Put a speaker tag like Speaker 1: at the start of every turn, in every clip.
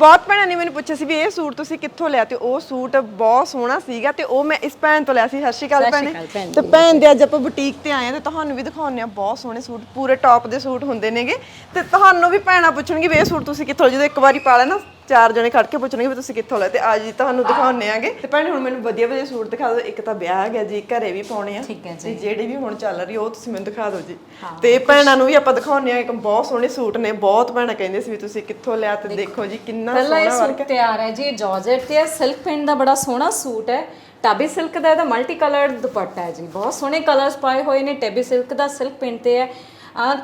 Speaker 1: ਬਹੁਤ ਭੈਣਾਂ ਨੇ ਮੈਨੂੰ ਪੁੱਛਿਆ ਸੀ ਵੀ ਇਹ ਸੂਟ ਤੁਸੀਂ ਕਿੱਥੋਂ ਲਿਆ ਤੇ ਉਹ ਸੂਟ ਬਹੁਤ ਸੋਹਣਾ ਸੀਗਾ ਤੇ ਉਹ ਮੈਂ ਇਸ ਭੈਣ ਤੋਂ ਲਿਆ ਸੀ। ਸ਼੍ਰੀ ਅਕਾਲ ਭੈਣ। ਤੇ ਭੈਣ ਦੇ ਅੱਜ ਆਪਾਂ ਬੁਟੀਕ ਤੇ ਆਏ ਆ ਤੇ ਤੁਹਾਨੂੰ ਵੀ ਦਿਖਾਉਂਦੇ ਆ ਬਹੁਤ ਸੋਹਣੇ ਸੂਟ ਪੂਰੇ ਟੌਪ ਦੇ ਸੂਟ ਹੁੰਦੇ ਨੇਗੇ। ਤੇ ਤੁਹਾਨੂੰ ਵੀ ਭੈਣਾਂ ਪੁੱਛਣਗੇ ਵੀ ਇਹ ਸੂਟ ਤੁਸੀਂ ਕਿੱਥੋਂ ਜਦੋਂ ਇੱਕ ਵਾਰੀ ਪਾ ਲੈਣਾ ਚਾਰ ਜਣੇ ਖੜ ਕੇ ਪੁੱਛਣਗੇ ਵੀ ਤੁਸੀਂ ਕਿੱਥੋਂ ਲਏ ਤੇ ਅੱਜ ਜੀ ਤੁਹਾਨੂੰ ਦਿਖਾਉਂਦੇ ਆਗੇ। ਤੇ ਭੈਣੇ ਹੁਣ ਮੈਨੂੰ ਵਧੀਆ ਵਧੀਆ ਸੂਟ ਦਿਖਾ ਦਿਓ। ਇੱਕ ਤਾਂ ਵਿਆਹ ਆ ਗਿਆ ਜੀ ਘਰੇ ਵੀ ਪਾਉਣੇ ਆ।
Speaker 2: ਠੀਕ ਹੈ
Speaker 1: ਤੇ ਜਿਹੜੇ ਵੀ ਹੁਣ ਚੱਲ ਰਹੀ ਉਹ ਤੁਸੀਂ ਮੈਨੂੰ ਦਿਖਾ ਦਿਓ ਜੀ। ਤੇ ਭੈਣਾਂ ਨੂੰ ਵੀ ਆਪਾਂ ਦਿਖਾਉਂਦੇ ਆ ਇੱਕ ਬਹੁਤ ਸੋਹਣੇ ਸੂਟ ਨੇ ਬਹੁਤ ਭੈਣਾਂ ਕਹਿੰਦੇ ਸੀ ਵੀ ਤੁਸੀਂ ਕਿੱਥੋਂ ਲਿਆ ਤੇ ਦੇਖੋ ਜੀ ਕਿੰਨਾ
Speaker 2: ਪਹਿਲਾਂ ਇਹ
Speaker 1: ਸੋਹਣਾ
Speaker 2: ਸੂਟ ਤਿਆਰ ਹੈ ਜੀ ਇਹ ਜਾਰਜਟ ਤੇ ਹੈ ਸਿਲਕ ਪ੍ਰਿੰਟ ਦਾ ਬੜਾ ਸੋਹਣਾ ਸੂਟ ਹੈ। ਟਾਬੀ ਸਿਲਕ ਦਾ ਇਹਦਾ ਮਲਟੀ ਕਲਰਡ ਦੁਪੱਟਾ ਹੈ ਜੀ। ਬਹੁਤ ਸੋਹਣੇ ਕਲਰਸ ਪਾਏ ਹੋਏ ਨੇ। ਟੈਬੀ ਸਿਲਕ ਦਾ ਸਿਲਕ ਪ੍ਰਿੰਟ ਤੇ ਹੈ।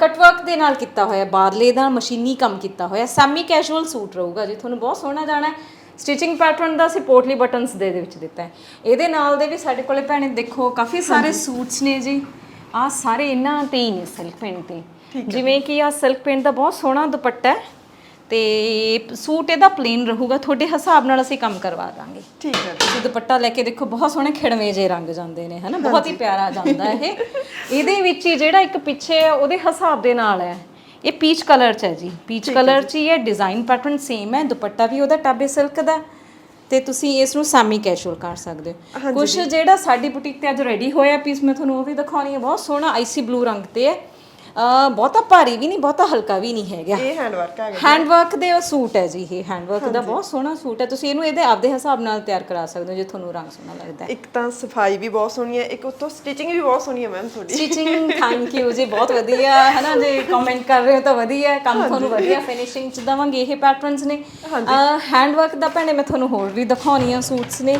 Speaker 2: ਕਟ ਵਰਕ ਦੇ ਨਾਲ ਕੀਤਾ ਹੋਇਆ ਬਾਰਲੇ ਦਾ ਮਸ਼ੀਨੀ ਕੰਮ ਕੀਤਾ ਹੋਇਆ ਸੈਮੀ ਕੈਜੂਅਲ ਸੂਟ ਰਹੂਗਾ ਜੀ ਤੁਹਾਨੂੰ ਬਹੁਤ ਸੋਹਣਾ ਜਾਣਾ ਸਟਿਚਿੰਗ ਪੈਟਰਨ ਦਾ ਅਸੀਂ ਪੋਟਲੀ ਬਟਨਸ ਦੇ ਦੇ ਵਿੱਚ ਦਿੱਤਾ ਹੈ। ਇਹਦੇ ਨਾਲ ਦੇ ਵੀ ਸਾਡੇ ਕੋਲੇ ਭੈਣੇ ਦੇਖੋ ਕਾਫੀ ਸਾਰੇ ਸੂਟਸ ਨੇ ਜੀ। ਆ ਸਾਰੇ ਇਹਨਾਂ ਤੇ ਹੀ ਨੇ ਸਿਲਕ ਪ੍ਰਿੰਟ ਤੇ। ਜਿਵੇਂ ਕਿ ਆ ਸਿਲਕ ਪ੍ਰਿੰਟ ਦਾ ਬਹੁਤ ਸੋਹਣਾ ਦੁਪੱਟਾ ਹੈ। ਤੇ ਸੂਟ ਇਹਦਾ ਪਲੇਨ ਰਹੂਗਾ ਤੁਹਾਡੇ ਹਿਸਾਬ ਨਾਲ ਅਸੀਂ ਕੰਮ ਕਰਵਾ ਦਾਂਗੇ।
Speaker 1: ਠੀਕ ਹੈ।
Speaker 2: ਤੁਸੀਂ ਦੁਪੱਟਾ ਲੈ ਕੇ ਦੇਖੋ ਬਹੁਤ ਸੋਹਣੇ ਖਿੜਵੇਂ ਜੇ ਰੰਗ ਜਾਂਦੇ ਨੇ ਹਨਾ? ਬਹੁਤ ਹੀ ਪਿਆਰਾ ਜਾਂਦਾ ਇਹ। ਇਹਦੇ ਵਿੱਚ ਹੀ ਜਿਹੜਾ ਇੱਕ ਪਿੱਛੇ ਹੈ ਉਹਦੇ ਹਿਸਾਬ ਦੇ ਨਾਲ ਹੈ। ਇਹ ਪੀਚ ਕਲਰ ਚ ਹੈ ਜੀ। ਪੀਚ ਕਲਰ ਚ ਹੀ ਹੈ ਡਿਜ਼ਾਈਨ ਪੈਟਰਨ ਸੇਮ ਹੈ ਦੁਪੱਟਾ ਵੀ ਉਹਦਾ ਟਾਬੇ ਸਿਲਕ ਦਾ। ਤੇ ਤੁਸੀਂ ਇਸ ਨੂੰ ਸਾਮੀ ਕੈਸ਼ੂਅਲ ਕਰ ਸਕਦੇ ਹੋ। ਕੁਝ ਜਿਹੜਾ ਸਾਡੀ ਬੁਟੀਕ ਤੇ ਅੱਜ ਰੈਡੀ ਹੋਇਆ ਪੀਸ ਮੈਂ ਤੁਹਾਨੂੰ ਉਹ ਵੀ ਦਿਖਾਉਣੀ ਹੈ। ਬਹੁਤ ਸੋਹਣਾ ਆਈਸੀ ਬਲੂ ਰੰਗ ਤੇ ਹੈ। ਬਹੁਤਾ ਭਾਰੀ ਵੀ ਨਹੀਂ ਬਹੁਤਾ ਹਲਕਾ ਵੀ ਨਹੀਂ ਹੈਗਾ।
Speaker 1: ਇਹ ਹੈਂਡ ਵਰਕ ਗਿਆ
Speaker 2: ਹੈਂਡ ਵਰਕ ਦੇ ਉਹ ਸੂਟ ਹੈ ਜੀ ਇਹ। ਹੈਂਡ ਵਰਕ ਦਾ ਬਹੁਤ ਸੋਹਣਾ ਸੂਟ ਹੈ। ਤੁਸੀਂ ਇਹਨੂੰ ਇਹਦੇ ਆਪਦੇ ਹਿਸਾਬ ਨਾਲ ਤਿਆਰ ਕਰਾ ਸਕਦੇ ਹੋ ਜੇ ਤੁਹਾਨੂੰ ਰੰਗ ਸੋਹਣਾ ਲੱਗਦਾ ਹੈ।
Speaker 1: ਇੱਕ ਤਾਂ ਸਫ਼ਾਈ ਵੀ ਬਹੁਤ ਸੋਹਣੀ ਹੈ ਇੱਕ ਉੱਤੋਂ ਸਟਿਚਿੰਗ ਵੀ ਬਹੁਤ ਸੋਹਣੀ ਹੈ ਮੈਮ ਤੁਹਾਡੀ।
Speaker 2: ਸਟਿਚਿੰਗ ਥੈਂਕ ਯੂ ਜੀ ਬਹੁਤ ਵਧੀਆ ਹੈ ਨਾ ਜੇ ਕਮੈਂਟ ਕਰ ਰਹੇ ਹੋ ਤਾਂ ਵਧੀਆ ਹੈ ਕੰਮ ਤੁਹਾਨੂੰ ਵਧੀਆ ਫਿਨਿਸ਼ਿੰਗ ਚ ਦਵਾਂਗੇ ਇਹ ਪੈਟਰਨਸ ਨੇ। ਹੈਂਡ ਵਰਕ ਦਾ ਭੈਣੇ ਮੈਂ ਤੁਹਾਨੂੰ ਹੋਰ ਵੀ ਦਿਖਾਉਣੀਆਂ ਸੂਟਸ ਨੇ।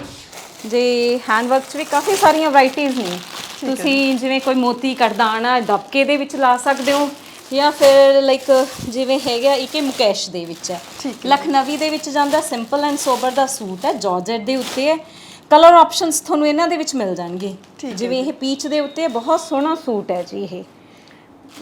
Speaker 2: ਜੇ ਹੈਂਡ ਵਰਕ ਚ ਵੀ ਕਾਫੀ ਸਾਰੀਆਂ ਵੈਰਾਈਟੀਆਂ ਨੇ। ਤੁਸੀਂ ਜਿਵੇਂ ਕੋਈ ਮੋਤੀ ਕੜਦਾਣਾ ਦਬਕੇ ਦੇ ਵਿੱਚ ਲਾ ਸਕਦੇ ਹੋ ਜਾਂ ਫਿਰ ਲਾਈਕ ਜਿਵੇਂ ਹੈਗਾ ਇੱਕ ਇਹ ਮੁਕੇਸ਼ ਦੇ ਵਿੱਚ ਹੈ। ਲਖਨਵੀ ਦੇ ਵਿੱਚ ਜਾਂਦਾ ਸਿੰਪਲ ਐਂਡ ਸੋਬਰ ਦਾ ਸੂਟ ਹੈ ਜਾਰਜਟ ਦੇ ਉੱਤੇ ਹੈ। ਕਲਰ ਆਪਸ਼ਨਸ ਤੁਹਾਨੂੰ ਇਹਨਾਂ ਦੇ ਵਿੱਚ ਮਿਲ ਜਾਣਗੇ। ਜਿਵੇਂ ਇਹ ਪੀਚ ਦੇ ਉੱਤੇ ਬਹੁਤ ਸੋਹਣਾ ਸੂਟ ਹੈ ਜੀ ਇਹ।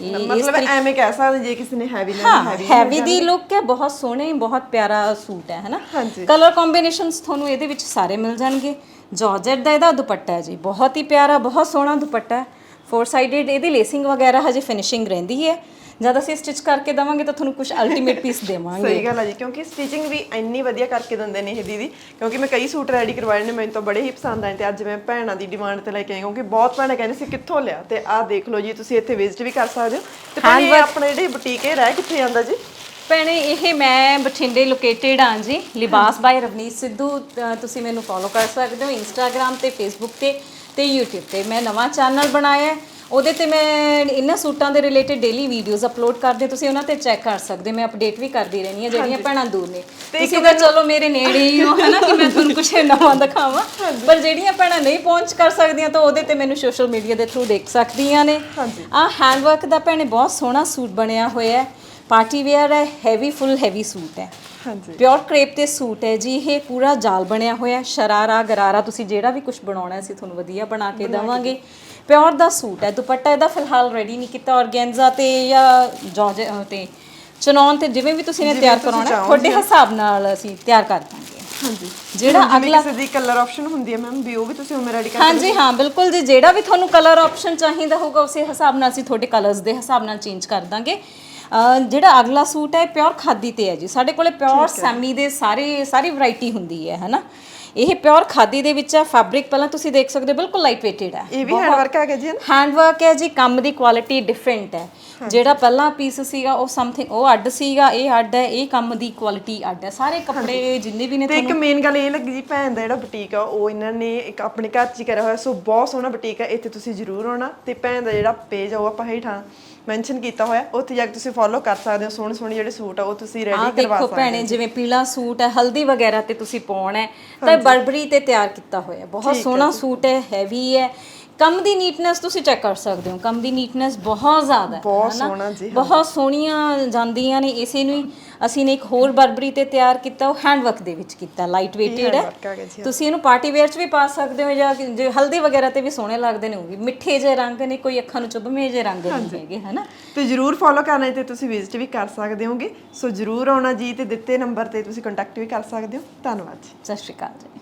Speaker 1: ਮਤਲਬ ਐਵੇਂ ਕਹਿ ਸਕਦੇ ਜੇ ਕਿਸੇ ਨੇ ਹੈਵੀ ਲੈਣਾ
Speaker 2: ਹਾਂ
Speaker 1: ਹੈਵੀ
Speaker 2: ਹੈਵੀ ਦੀ ਲੁੱਕ ਹੈ ਬਹੁਤ ਸੋਹਣੇ ਬਹੁਤ ਪਿਆਰਾ ਸੂਟ ਹੈ ਹਨਾ। ਕਲਰ ਕੰਬੀਨੇਸ਼ਨਸ ਤੁਹਾਨੂੰ ਇਹਦੇ ਵਿੱਚ ਸਾਰੇ ਮਿਲ ਜਾਣਗੇ। ਜਾਰਜਟ ਦਾ ਇਹਦਾ ਦੁਪੱਟਾ ਹੈ ਜੀ। ਬਹੁਤ ਹੀ ਪਿਆਰਾ ਬਹੁਤ ਸੋਹਣਾ ਦੁਪੱਟਾ ਹੈ। ਫੋਰ ਸਾਈਡਡ ਇਹਦੀ ਲੇਸਿੰਗ ਵਗੈਰਾ ਹਜੇ ਫਿਨਿਸ਼ਿੰਗ ਰਹਿੰਦੀ ਹੈ। ਜਦ ਅਸੀਂ ਸਟਿਚ ਕਰਕੇ ਦਵਾਂਗੇ ਤਾਂ ਤੁਹਾਨੂੰ ਕੁਝ ਅਲਟੀਮੇਟ ਪੀਸ ਦੇਵਾਂਗੇ।
Speaker 1: ਸਹੀ ਗੱਲ ਹੈ ਜੀ ਕਿਉਂਕਿ ਸਟਿਚਿੰਗ ਵੀ ਇੰਨੀ ਵਧੀਆ ਕਰਕੇ ਦਿੰਦੇ ਨੇ ਇਹ ਦੀਦੀ। ਕਿਉਂਕਿ ਮੈਂ ਕਈ ਸੂਟ ਰੈਡੀ ਕਰਵਾਏ ਨੇ ਮੈਨੂੰ ਤਾਂ ਬੜੇ ਹੀ ਪਸੰਦ ਆਏ ਤੇ ਅੱਜ ਮੈਂ ਭੈਣਾਂ ਦੀ ਡਿਮਾਂਡ ਤੇ ਲੈ ਕੇ ਆਈ ਕਿਉਂਕਿ ਬਹੁਤ ਭੈਣਾਂ ਕਹਿੰਦੇ ਸੀ ਕਿੱਥੋਂ ਲਿਆ? ਤੇ ਆਹ ਦੇਖ ਲਓ ਜੀ ਤੁਸੀਂ ਇੱਥੇ ਵਿਜ਼ਿਟ ਵੀ ਕਰ ਸਕਦੇ ਹੋ। ਤੇ ਇਹ ਆਪਣਾ ਜਿਹੜੀ ਬੁਟੀਕ ਇਹ ਰਹਿ ਕਿੱਥੇ ਜਾਂਦਾ ਜੀ?
Speaker 2: ਭੈਣੇ ਇਹ ਮੈਂ ਬਠਿੰਡੇ ਲੋਕੇਟਡ ਹਾਂ ਜੀ ਲਿਬਾਸ ਬਾਈ ਰਵਨੀਤ ਸਿੱਧੂ ਅ, ਤੁਸੀਂ ਮੈਨੂੰ ਫੋਲੋ ਕਰ ਸਕਦੇ ਹੋ ਇੰਸਟਾਗ੍ਰam ਤੇ ਫੇਸਬੁੱਕ ਤੇ ਤੇ YouTube ਤੇ। ਮੈਂ ਨਵਾਂ ਚੈਨਲ ਬਣਾਇਆ ਹੈ। ਉਹਦੇ ਤੇ ਮੈਂ ਇਹਨਾਂ ਸੂਟਾਂ ਦੇ ਰਿਲੇਟਡ ਡੇਲੀ ਵੀਡੀਓਜ਼ ਅਪਲੋਡ ਕਰਦੇ ਤੁਸੀਂ ਉਹਨਾਂ ਤੇ ਚੈੱਕ ਕਰ ਸਕਦੇ ਹੋ। ਮੈਂ ਅਪਡੇਟ ਵੀ ਕਰਦੀ ਰਹਿੰਦੀ ਹਾਂ ਜਿਹੜੀਆਂ ਭੈਣਾਂ ਦੂਰ ਨੇ। ਤੁਸੀਂ ਤਾਂ ਚਲੋ ਮੇਰੇ ਨੇੜੇ ਹੀ ਹੋ ਹਨਾ ਕਿ ਮੈਂ ਤੁਹਾਨੂੰ ਕੁਝ ਨਵਾਂ ਦਿਖਾਵਾਂ। ਪਰ ਜਿਹੜੀਆਂ ਭੈਣਾਂ ਨਹੀਂ ਪਹੁੰਚ ਕਰ ਸਕਦੀਆਂ ਤਾਂ ਉਹਦੇ ਤੇ ਮੈਨੂੰ ਸੋਸ਼ਲ ਮੀਡੀਆ ਦੇ ਥਰੂ ਦੇਖ ਸਕਦੀਆਂ ਨੇ। ਆਹ ਹੈਂਡ ਵਰਕ ਦਾ ਭੈਣੇ ਬਹੁਤ ਸੋਹਣਾ ਸੂਟ ਬਣਿਆ ਹੋਇਆ ਹੈ। ਪਾਰਟੀ ਵੇਅਰ ਹੈ ਹੈਵੀ ਫੁੱਲ ਹੈਵੀ ਸੂਟ ਹੈ।
Speaker 1: ਹਾਂਜੀ।
Speaker 2: ਪਿਓਰ ਕ੍ਰੇਪ ਤੇ ਸੂਟ ਹੈ ਜੀ ਇਹ ਪੂਰਾ ਜਾਲ ਬਣਿਆ ਹੋਇਆ ਹੈ। ਸ਼ਰਾਰਾ ਗਰਾਰਾ ਤੁਸੀਂ ਜਿਹੜਾ ਵੀ ਕੁਝ ਬਣਾਉਣਾ ਹੈ ਅਸੀਂ ਤੁਹਾਨੂੰ ਵਧੀਆ ਬਣਾ ਕੇ ਦੇਵਾਂਗੇ। ਪਿਓਰ ਦਾ ਸੂਟ ਹੈ ਦੁਪੱਟਾ ਇਹਦਾ ਫਿਲਹਾਲ ਰੈਡੀ ਨਹੀਂ ਕੀਤਾ ਔਰਗੈਂਜ਼ਾ ਤੇ ਜਾਂ ਜੌਰਜ ਤੇ ਚਨੌਨ ਤੇ ਜਿਵੇਂ ਵੀ ਤੁਸੀਂ ਨੇ ਤਿਆਰ ਕਰਾਉਣਾ ਹੈ, ਤੁਹਾਡੇ ਹਿਸਾਬ ਨਾਲ ਅਸੀਂ ਤਿਆਰ ਕਰ ਦਾਂਗੇ।
Speaker 1: ਹਾਂਜੀ।
Speaker 2: ਜਿਹੜਾ
Speaker 1: ਅਗਲਾ ਕਿਸੇ ਦੀ ਕਲਰ ਆਪਸ਼ਨ ਹੁੰਦੀ ਹੈ ਮੈਮ ਵੀ ਉਹ ਵੀ ਤੁਸੀਂ ਉਵੇਂ ਰੈਡੀ ਕਰ
Speaker 2: ਹਾਂਜੀ ਹਾਂ। ਬਿਲਕੁਲ ਜੀ। ਜਿਹੜਾ ਵੀ ਤੁਹਾਨੂੰ ਕਲਰ ਆਪਸ਼ਨ ਚਾਹੀਦਾ ਹੋਊਗਾ ਉਸੇ ਹਿਸਾਬ ਨਾਲ ਅਸੀਂ ਤੁਹਾਡੇ ਕਲਰਸ ਦੇ ਹਿਸਾਬ ਨਾਲ ਚੇਂਜ ਕਰ ਦਾਂਗੇ। ਅਹ ਜਿਹੜਾ ਅਗਲਾ ਸੂਟ ਹੈ ਪਿਓਰ ਖਾਦੀ ਤੇ ਹੈ ਜੀ। ਸਾਡੇ ਕੋਲੇ ਪਿਓਰ ਸੈਮੀ ਦੇ ਸਾਰੇ ਸਾਰੀ ਵੈਰਾਈਟੀ ਹੁੰਦੀ ਹੈ ਹਨਾ? ਇਹ ਪਿਓਰ ਖਾਦੀ ਦੇ ਵਿੱਚ ਹੈ ਫੈਬਰਿਕ ਪਹਿਲਾਂ ਤੁਸੀਂ ਦੇਖ ਸਕਦੇ ਹੋ ਬਿਲਕੁਲ ਲਾਈਟ weighted ਹੈ।
Speaker 1: ਇਹ ਵੀ ਹੈਂਡ ਵਰਕ ਗਿਆ ਜੀ
Speaker 2: ਹੈਂਡ ਵਰਕ ਹੈ ਜੀ ਕੰਮ ਦੀ ਕੁਆਲਿਟੀ ਡਿਫਰੈਂਟ ਹੈ। ਜਿਹੜਾ ਪਹਿਲਾ ਪੀਸ ਸੀਗਾ ਉਹ ਸਮਥਿੰਗ ਉਹ ਅੱਡ ਸੀਗਾ ਇਹ ਅੱਡ ਹੈ ਇਹ ਕੰਮ ਦੀ ਕੁਆਲਿਟੀ ਅੱਡ ਹੈ। ਸਾਰੇ ਕੱਪੜੇ ਜਿੰਨੇ ਵੀ ਨੇ
Speaker 1: ਤੇ ਇੱਕ ਮੇਨ ਗੱਲ ਇਹ ਲੱਗੀ ਜੀ ਭੈਣ ਦਾ ਜਿਹੜਾ ਬੁਟੀਕ ਆ ਉਹ ਇਹਨਾਂ ਨੇ ਇੱਕ ਆਪਣੇ ਘਰ 'ਚ ਹੀ ਕਰਿਆ ਹੋਇਆ ਸੋ ਬਹੁਤ ਸੋਹਣਾ ਬੁਟੀਕ ਆ ਇੱਥੇ ਤੁਸੀਂ ਜ਼ਰੂਰ ਆਉਣਾ। ਤੇ ਭੈਣ ਦਾ ਜਿਹੜਾ ਪੇਜ ਆ ਉਹ ਆਪਾਂ ਹੇਠਾਂ ਮੈਂਸ਼ਨ ਕੀਤਾ ਹੋਇਆ ਉੱਥੇ ਜਾ ਕੇ ਤੁਸੀਂ ਫੋਲੋ ਕਰ ਸਕਦੇ ਹੋ ਸੋਹਣੇ ਸੋਹਣੇ ਜਿਹੜੇ ਸੂਟ ਆ ਉਹ ਤੁਸੀਂ ਰੈਡੀ ਕਰਵਾ
Speaker 2: ਦੇਖੋ
Speaker 1: ਸਕਦੇ
Speaker 2: ਭੈਣੇ ਜਿਵੇਂ ਪੀਲਾ ਸੂਟ ਹੈ ਹਲਦੀ ਵਗੈਰਾ ਤੇ ਤੁਸੀਂ ਪਾਉਣਾ ਹੈ ਤਾਂ ਬਰਬਰੀ ਤੇ ਤਿਆਰ ਕੀਤਾ ਹੋਇਆ ਬਹੁਤ ਸੋਹਣਾ ਸੂਟ ਹੈ ਹੈਵੀ ਹੈ। ਕੰਮ ਦੀ ਨੀਟਨੈਸ ਤੁਸੀਂ ਚੈੱਕ ਕਰ ਸਕਦੇ ਹੋ ਕੰਮ ਦੀ ਨੀਟਨੈਸ ਬਹੁਤ ਜ਼ਿਆਦਾ ਹੈ
Speaker 1: ਬਹੁਤ? ਸੋਹਣਾ ਜੀ,
Speaker 2: ਬਹੁਤ ਸੋਹਣੀਆਂ ਜਾਂਦੀਆਂ ਨੇ ਇਸੇ ਨੂੰ ਹੀ ਅਸੀਂ ਨੇ ਇੱਕ ਹੋਰ ਬਰਬਰੀ ਤੇ ਤਿਆਰ ਕੀਤਾ ਉਹ ਹੈਂਡ ਵਰਕ ਦੇ ਵਿੱਚ ਕੀਤਾ ਲਾਈਟ weighted ਹੈ। ਤੁਸੀਂ ਇਹਨੂੰ ਪਾਰਟੀ ਵੇਅਰ 'ਚ ਵੀ ਪਾ ਸਕਦੇ ਹੋ ਜਾਂ ਜੇ ਹਲਦੀ ਵਗੈਰਾ ਤੇ ਵੀ ਸੋਹਣੇ ਲੱਗਦੇ ਨੇ ਉਹ ਵੀ ਮਿੱਠੇ ਜਿਹੇ ਰੰਗ ਨੇ ਕੋਈ ਅੱਖਾਂ ਨੂੰ ਚੁਭਵੇਂ ਜਿਹੇ ਰੰਗ ਨਹੀਂ ਹੈਗੇ ਹਨਾ?
Speaker 1: ਤੇ ਜਰੂਰ ਫੋਲੋ ਕਰਨਾ ਤੇ ਤੁਸੀਂ ਵਿਜ਼ਿਟ ਵੀ ਕਰ ਸਕਦੇ ਹੋਗੇ। ਸੋ ਜਰੂਰ ਆਉਣਾ ਜੀ ਤੇ ਦਿੱਤੇ ਨੰਬਰ ਤੇ ਤੁਸੀਂ ਕੰਟੈਕਟ ਵੀ ਕਰ ਸਕਦੇ ਹੋ। ਧੰਨਵਾਦ ਜੀ।
Speaker 2: ਸਤਿ ਸ਼੍ਰੀ ਅਕਾਲ ਜੀ।